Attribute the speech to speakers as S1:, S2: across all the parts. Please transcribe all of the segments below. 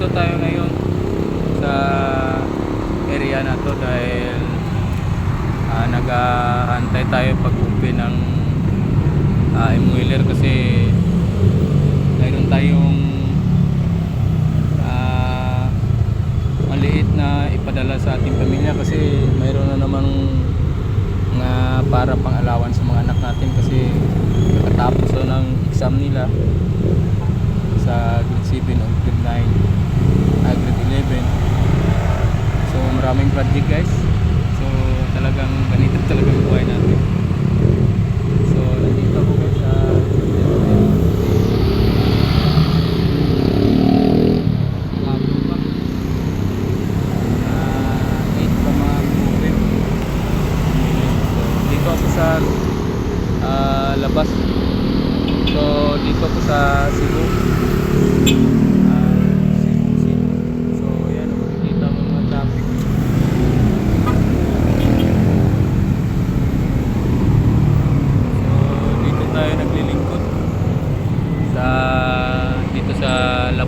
S1: dito tayo ngayon sa area na to dahil uh, nag-aantay tayo pag umpi ng ah, uh, imwheeler kasi mayroon tayong uh, maliit na ipadala sa ating pamilya kasi mayroon na namang na para pang alawan sa mga anak natin kasi katapos na ng exam nila.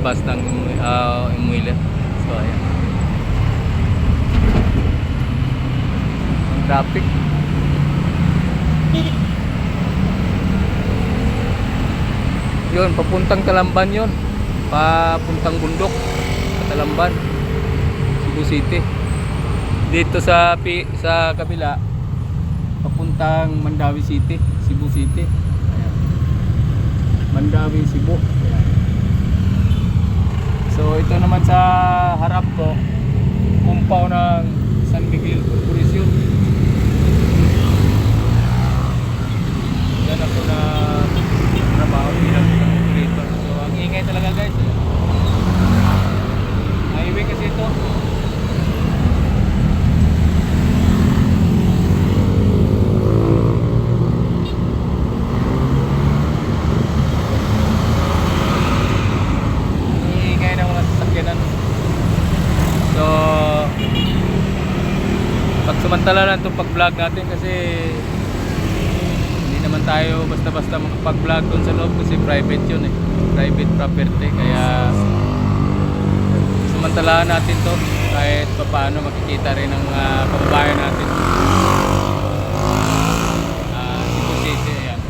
S1: Labas ng uh, Imuila. So, ayan. Ang traffic. Yun, papuntang Talamban yun. Papuntang bundok. Talamban. Cebu City. Dito sa sa kabila, papuntang Mandawi City, Cebu City. Ayan. Mandawi, Cebu. So ito naman sa harap ko, kumpaw ng San Miguel Corporation. Yan ako na trabaho bilang operator. So ang ingay talaga guys. Highway kasi ito. Iingay ng mga sasakyanan. So, pagsamantala lang itong pag-vlog natin kasi hindi naman tayo basta-basta makapag-vlog doon sa loob kasi private yun eh. Private property. Kaya samantalaan natin to kahit paano makikita rin ng mga kababayan natin. Ah, Cebu City, ayan.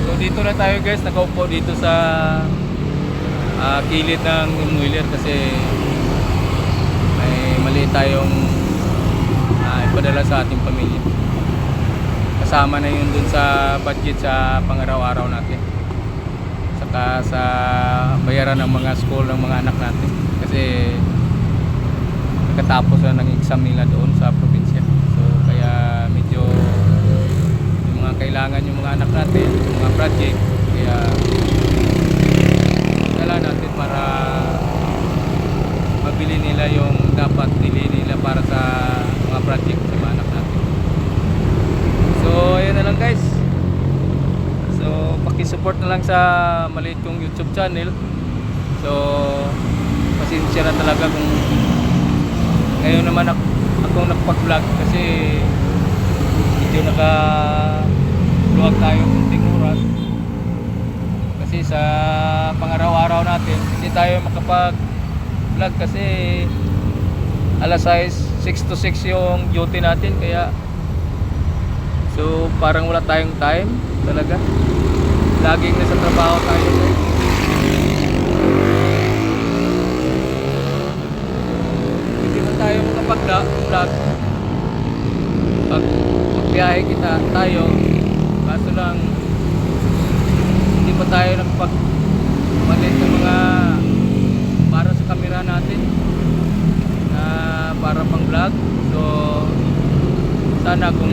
S1: So dito na tayo guys, nakaupo dito sa ah, kilid ng Muiler kasi may mali tayong ah, ipadala sa ating pamilya. Kasama na yun dun sa budget sa pangaraw-araw natin. Saka sa bayaran ng mga school ng mga anak natin. Kasi nakatapos na ng exam nila doon sa probinsya. So kaya medyo mga kailangan yung mga anak natin, yung mga project, kaya dala natin para mabili nila yung dapat bili nila para sa mga project sa mga anak natin. So, ayun na lang guys. So, paki-support na lang sa maliit kong YouTube channel. So, pasensya na talaga kung ngayon naman ako, akong nakapag-vlog kasi medyo naka luwag tayo kunting kasi sa pangaraw-araw natin hindi tayo makapag vlog kasi alas 6 6 to 6 yung duty natin kaya so parang wala tayong time talaga. Laging nasa trabaho tayo. Hindi man tayo makapag-vlog. Pag magbiyahe kita tayo kaso lang hindi pa tayo nagpag malit ng mga para sa camera natin na para pang vlog. So sana kung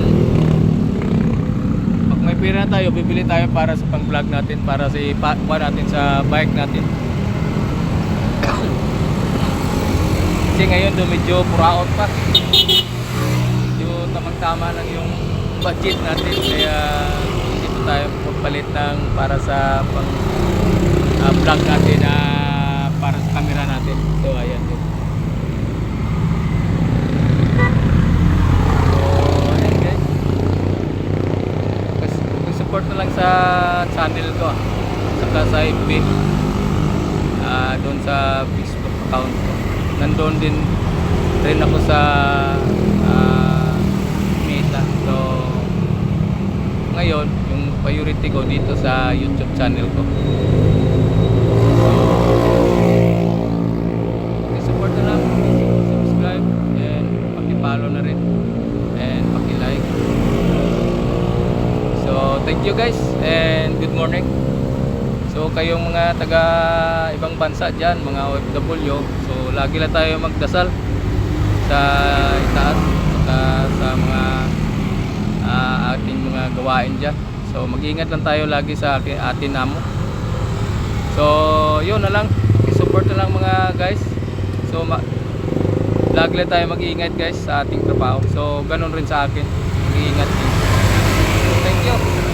S1: pag may pera tayo bibili tayo para sa pang vlog natin para sa ipa natin sa bike natin. Kasi ngayon do medyo puraot pa. Medyo tamang-tama lang yung budget natin kaya tayo magpalit ng para sa pang ah, vlog natin na para sa camera natin so ayan din so ayan guys pakisupport na lang sa channel ko. Saka sa FB. Ah, doon sa Facebook account ko. Nandoon din rin ako sa ah, Meta. So, ngayon, priority ko dito sa YouTube channel ko. Pakisupport na lang, subscribe, and paki-follow na rin, and paki-like. So, thank you guys, and good morning. So, kayong mga taga ibang bansa dyan, mga OFW, so lagi lang tayo magdasal sa itaas, sa mga ah, ating mga gawain dyan. So mag-ingat lang tayo lagi sa atin namo. So yun na lang. I-support na lang mga guys. So lagi lang tayo mag-iingat guys sa ating trabaho. So ganun rin sa akin. Mag-iingat din. Thank you.